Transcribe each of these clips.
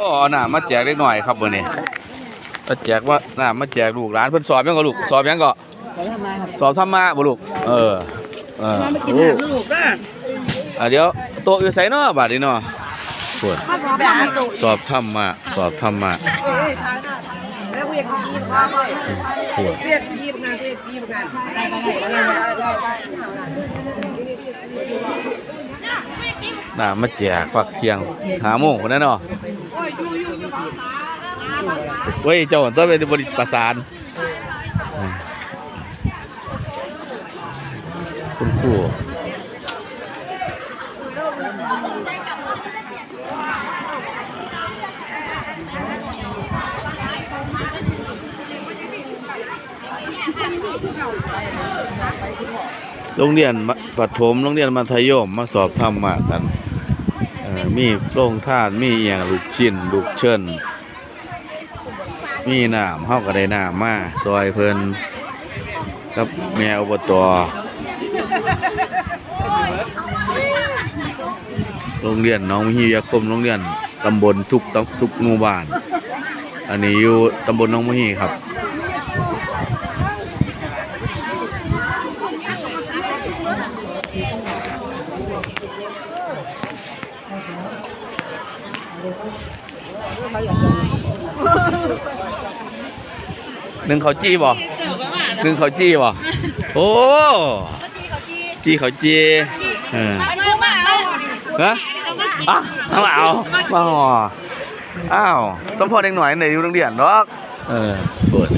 โอ้เอาน้ำมาแจกเล็กหน่อยครับมื้อนี้มาแจกว่าน้ำมาแจกลูกหลานเพิ่นสอบยังก็ลูกสอบยังก็สอบธรรมะบ่ลูกเออเออโอ้อะเดี๋ยวโต๊ะอยู่ไสเนาะบัดนี้เนาะปวดสอบธรรมะสอบธรรมะปวดน้ำมาแจกปักเทียงหาโมงพุ่นน่ะเนาะ เว้ยเจ้าตัวเป็นบริประสานคุณครูโรงเรียนประถมโรงเรียนมัธยมมาสอบธรรมะกัน มีโรงทานมีอย่างลูกชิ้นลูกเชิญมีน้ำเฮาก็ได้น้ำมาซอยเพลินกับแม่อบตโรงเรียนน้องมิยาคมโรงเรียนตำบลทุกตทุกหมู่บ้าน อันนี้อยู่ตำบลน้องมหีครับ หนึ่งเขาวจี้บ่หนึ่งเขาวจี้บ่โอ้จี้เขาวจี้เออฮะอะเอามาเอามาห่ออ้าวสมพรเด็กหน่อยไหนอยู่โรงเรียนดอกเออเปิด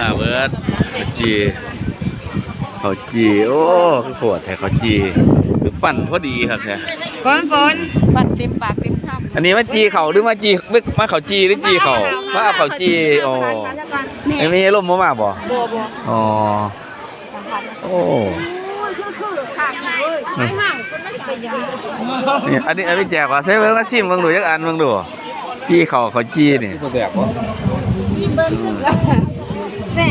อ่าเบิร์ดข้าวจีข้าวจีโอ้คือโคตรแท้ข้าวจีคือปั่นพอดีครับแท้ ฝนฝนปั่นเต็มปากเต็มคำอันนี้มาจีเขาหรือมาจีไม่มาเขาวจีหรือจีเขามาเอาเขาวจีโอ้ไอ้มีร่มมามาบ่บัวบัวอ๋อโอ้นี่อันนี้อันนี้แจกว่าใช้เบิ่งมาซิมเบิ่งดูจักอันเบิ่งดูจี้เขาเขาจี้นี่แน่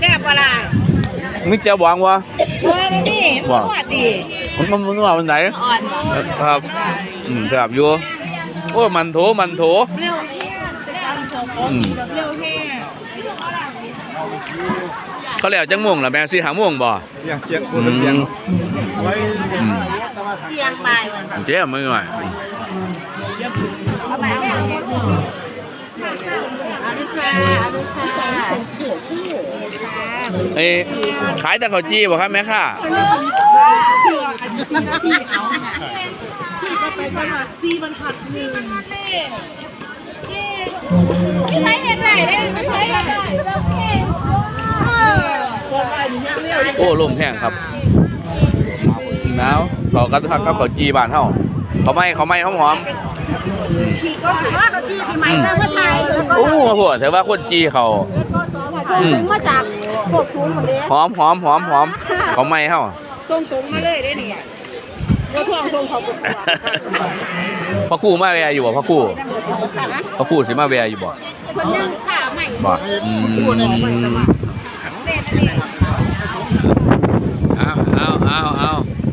แซ่บปะล่ะมึงจะหวังวะ เออนี่มันหัวตีมันมันมันว่ามันไหนอ่อนครับอืมครับอยู่โอ้มันโถมันโถเร็วอืมเร็วแห้เขาแล้วจังม่วงล่ะแม่สิหาม่วงบ่เสียงเสียงอืเสียงมอืมเพียงไปวันเจ๊มึงหน่อยเอาไปเอาไปเเอ้ยขายแต่ข้าวจี้บ่ครับแม่ค่ะไม่เห็นไหนได้ไม่เห็นไหนโอ้ลมแห้งครับหนาวเขากันทักกับข้าวจี้บ้านเฮาเขาไม่เขาไม่หอมหอมว่าเขาจี้ที่ไหมตั้งมาไทยๆโอ้โหแต่ว่าคนจี้เขาส่งถึงมาจาก พวกศูนย์คนนี้หอมหอมหอมหอมเขาไม่เฮาส่งตรงมาเลยได้เนี่ยรถพ่วงส่งเขาปุ๊บพ่อครู่มาแวร์อยู่บ่พ่อครู่พ่อครู่สิมาแวร์อยู่บ่คนนึงขาใหม่บ่อืมเอาเอาเอาเอา